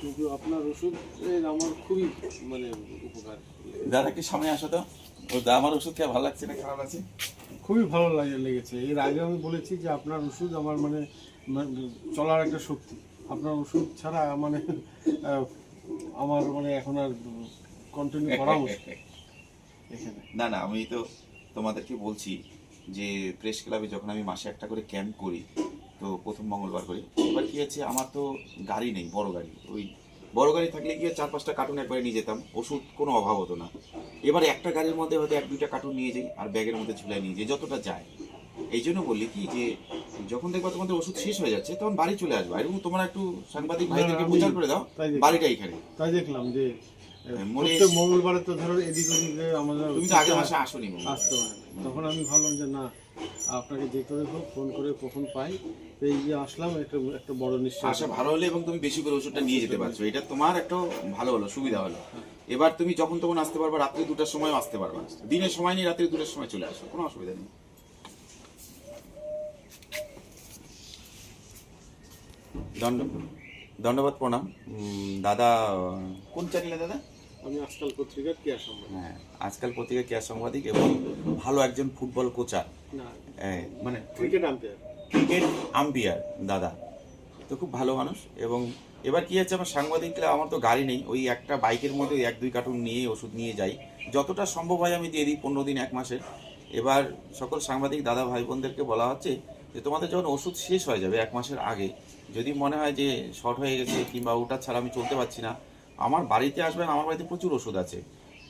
কিন্তু আপনার ওষুধের আমার খুবই মানে উপকার। দাদা কি সামনে আসো তো। আমার ওষুধ খেয়ে ভালো লাগছে না খারাপ আছে? খুবই ভালো লাগে লেগেছে। এর আগে আমি বলেছি যে আপনার ওষুধ আমার মানে চলার একটা শক্তি। আপনার ওষুধ ছাড়া মানে আমার মানে এখন আর কন্টিনিউ করা মুশকিল না না আমি তো তোমাদেরকে বলছি যে প্রেস ক্লাবে যখন আমি মাসে একটা করে ক্যাম্প করি তো প্রথম মঙ্গলবার করি। এবার কি আছে আমার তো গাড়ি নেই বড় গাড়ি। ওই বড় গাড়ি থাকলে গিয়ে চার পাঁচটা কার্টুন একবারে নিয়ে যেতাম ওষুধ কোনো অভাব হতো না। এবার একটা গাড়ির মধ্যে হয়তো এক দুইটা কার্টুন নিয়ে যাই আর ব্যাগের মধ্যে ঝুলাই নিয়ে যাই যতটা যায়। এই জন্য বললি কি যে যখন দেখবা তোমাদের ওষুধ শেষ হয়ে যাচ্ছে তখন বাড়ি চলে আসবে। এবং তোমরা একটু সাংবাদিক ভাইদেরকে প্রচার করে দাও। বাড়িটা এখানে। তাই দেখলাম যে আহ, মঙ্গলবারে তো ধরো এদিক ওদিকে আমাদের তুমি তো আগে মাসে আসোনি হয়। তখন আমি ভাবলাম যে না আপনাকে করে হোক ফোন করে কখন পাই। এই যে আসলাম, একটা একটা বড় নিশ্চয় আশা ভালো হলে এবং তুমি বেশি করে ওষুধটা নিয়ে যেতে পারছ। এটা তোমার একটা ভালো হলো, সুবিধা হলো। এবার তুমি যখন তখন আসতে পারবা, রাত্রি দুটার সময় আসতে পারবা দিনের সময় নেই, রাত্রি দুটার সময় চলে আসো, কোনো অসুবিধা নেই। দণ্ড দণ্ডবাদ প্রণাম। দাদা, কোন চ্যানেলে দাদা? আমি আজকাল পত্রিকার কি আসাম হ্যাঁ আজকাল পত্রিকা কেয়ার সাংবাদিক এবং ভালো একজন ফুটবল কোচার মানে ক্রিকেট আম্পায়ার। ক্রিকেট আম্পিয়ার দাদা। তো খুব ভালো মানুষ এবং এবার কি হচ্ছে আমার সাংবাদিকরা আমার তো গাড়ি নেই। ওই একটা বাইকের মধ্যে এক দুই কার্টুন নিয়ে ওষুধ নিয়ে যাই। যতটা সম্ভব হয় আমি দিয়ে দিই পনেরো দিন এক মাসের। এবার সকল সাংবাদিক দাদা ভাই বোনদেরকে বলা হচ্ছে যে তোমাদের যখন ওষুধ শেষ হয়ে যাবে এক মাসের আগে যদি মনে হয় যে শর্ট হয়ে গেছে কিংবা ওটা ছাড়া আমি চলতে পারছি না আমার বাড়িতে আসবেন, আমার বাড়িতে প্রচুর ওষুধ আছে।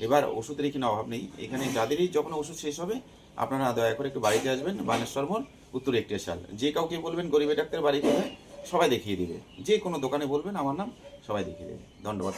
এবার ওষুধের এখানে অভাব নেই? এখানে যাদেরই যখন ওষুধ শেষ হবে, আপনারা দয়া করে একটু বাড়িতে আসবেন, বানেশ্বর মোড়, উত্তর একটি সাল যে কাউকে বলবেন গরিবের ডাক্তার বাড়ি কোথায় সবাই দেখিয়ে দিবে। যে কোনো দোকানে বলবেন, আমার নাম সবাই দেখিয়ে দেবে। ধন্যবাদ